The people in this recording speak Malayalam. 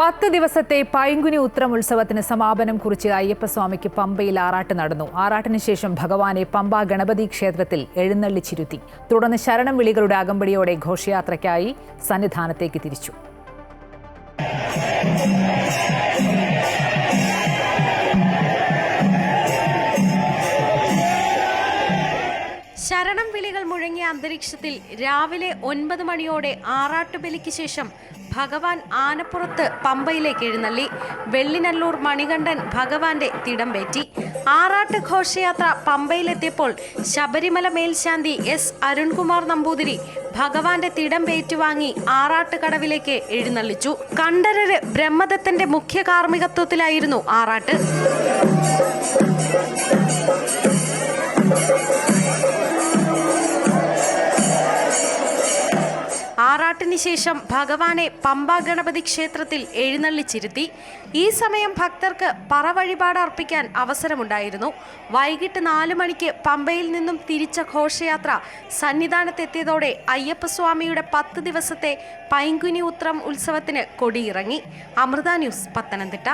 പത്ത് ദിവസത്തെ പൈങ്കുനി ഉത്രം ഉത്സവത്തിന് സമാപനം കുറിച്ച് അയ്യപ്പസ്വാമിക്ക് പമ്പയിൽ ആറാട്ട് നടന്നു. ആറാട്ടിന് ശേഷം ഭഗവാനെ പമ്പ ഗണപതി ക്ഷേത്രത്തിൽ എഴുന്നള്ളിച്ചിരുത്തി തുടർന്ന് ശരണം വിളികളുടെ അകമ്പടിയോടെ ഘോഷയാത്രയ്ക്കായി സന്നിധാനത്തേക്ക് തിരിച്ചു. ശരണം വിളികൾ മുഴങ്ങിയ അന്തരീക്ഷത്തിൽ രാവിലെ ഒൻപത് മണിയോടെ ആറാട്ടുബലിക്ക് ശേഷം ഭഗവാൻ ആനപ്പുറത്ത് പമ്പയിലേക്ക് എഴുന്നള്ളി. വെള്ളിനല്ലൂർ മണികണ്ഠൻ ഭഗവാന്റെ തിടം പേറ്റി. ആറാട്ട് ഘോഷയാത്ര പമ്പയിലെത്തിയപ്പോൾ ശബരിമല മേൽശാന്തി എസ് അരുൺകുമാർ നമ്പൂതിരി ഭഗവാന്റെ തിടം വാങ്ങി ആറാട്ട് കടവിലേക്ക് എഴുന്നള്ളിച്ചു. കണ്ഠരര് ബ്രഹ്മദത്തന്റെ മുഖ്യ കാർമ്മികത്വത്തിലായിരുന്നു ആറാട്ട്. ആറാട്ടിന് ശേഷം ഭഗവാനെ പമ്പ ഗണപതി ക്ഷേത്രത്തിൽ എഴുന്നള്ളിച്ചിരുത്തി ഈ സമയം ഭക്തർക്ക് പറ വഴിപാട് അർപ്പിക്കാൻ അവസരമുണ്ടായിരുന്നു. വൈകിട്ട് നാലു മണിക്ക് പമ്പയിൽ നിന്നും തിരിച്ച ഘോഷയാത്ര സന്നിധാനത്തെത്തിയതോടെ അയ്യപ്പസ്വാമിയുടെ പത്ത് ദിവസത്തെ പൈങ്കുനി ഉത്രം ഉത്സവത്തിന് കൊടിയിറങ്ങി. അമൃത ന്യൂസ് പത്തനംതിട്ട.